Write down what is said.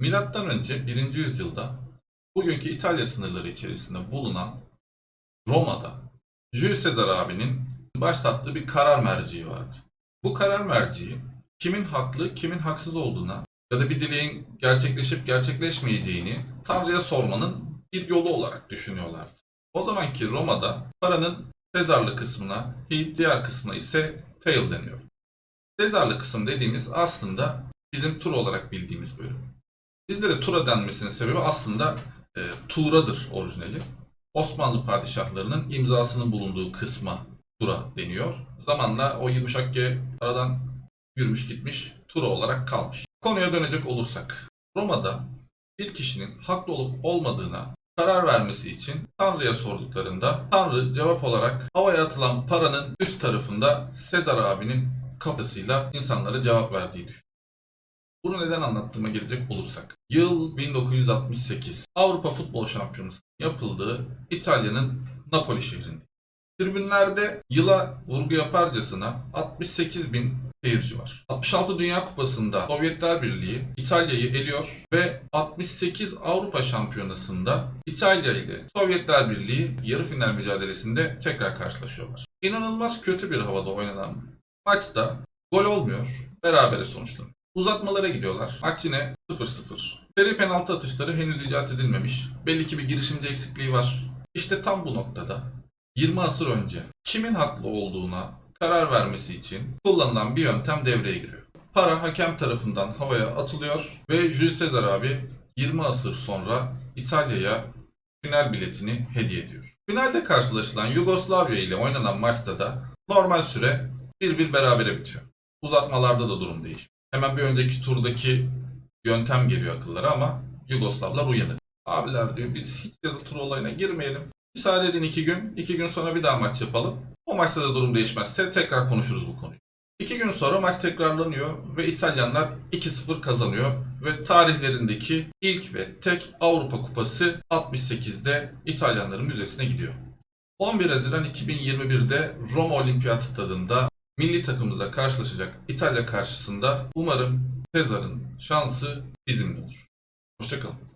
Milattan önce 1. yüzyılda bugünkü İtalya sınırları içerisinde bulunan Roma'da Jules Caesar abinin başlattığı bir karar merciği vardı. Bu karar merciği kimin haklı, kimin haksız olduğuna ya da bir dileğin gerçekleşip gerçekleşmeyeceğini Tanrı'ya sormanın bir yolu olarak düşünüyorlardı. O zamanki Roma'da paranın Sezarlı kısmına, diğer kısmına ise tail deniyor. Sezarlı kısım dediğimiz aslında bizim tur olarak bildiğimiz bölüm. Bizlere tura denmesinin sebebi aslında e, Tuğra'dır orijinali. Osmanlı padişahlarının imzasının bulunduğu kısma Tura deniyor. Zamanla o yumuşak G aradan yürümüş gitmiş Tura olarak kalmış. Konuya dönecek olursak. Roma'da bir kişinin haklı olup olmadığına karar vermesi için Tanrı'ya sorduklarında Tanrı cevap olarak havaya atılan paranın üst tarafında Sezar abinin kafasıyla insanlara cevap verdiği düşünüyor. Bunu neden anlattığıma gelecek olursak. Yıl 1968. Avrupa Futbol Şampiyonası yapıldığı İtalya'nın Napoli şehrinde. Tribünlerde yıla vurgu yaparcasına 68 bin seyirci var. 66 Dünya Kupası'nda Sovyetler Birliği İtalya'yı eliyor ve 68 Avrupa Şampiyonası'nda İtalya ile Sovyetler Birliği yarı final mücadelesinde tekrar karşılaşıyorlar. İnanılmaz kötü bir havada oynanan maçta gol olmuyor, berabere sonuçlanıyor. Uzatmalara gidiyorlar. Maç yine 0-0. Seri penaltı atışları henüz icat edilmemiş. Belli ki bir girişimci eksikliği var. İşte tam bu noktada 20 asır önce kimin haklı olduğuna karar vermesi için kullanılan bir yöntem devreye giriyor. Para hakem tarafından havaya atılıyor ve Jules Caesar abi 20 asır sonra İtalya'ya final biletini hediye ediyor. Finalde karşılaşılan Yugoslavya ile oynanan maçta da normal süre 1-1 berabere bitiyor. Uzatmalarda da durum değişiyor. Hemen bir önceki turdaki yöntem geliyor akıllara ama Yugoslavlar uyanık. Abiler diyor biz hiç yazı tur olayına girmeyelim. Müsaade edin iki gün. iki gün sonra bir daha maç yapalım. O maçta da durum değişmezse tekrar konuşuruz bu konuyu. İki gün sonra maç tekrarlanıyor ve İtalyanlar 2-0 kazanıyor ve tarihlerindeki ilk ve tek Avrupa Kupası 68'de İtalyanların müzesine gidiyor. 11 Haziran 2021'de Roma Olimpiyat Stadında milli takımımıza karşılaşacak İtalya karşısında umarım Sezar'ın şansı bizimle olur. Hoşçakalın.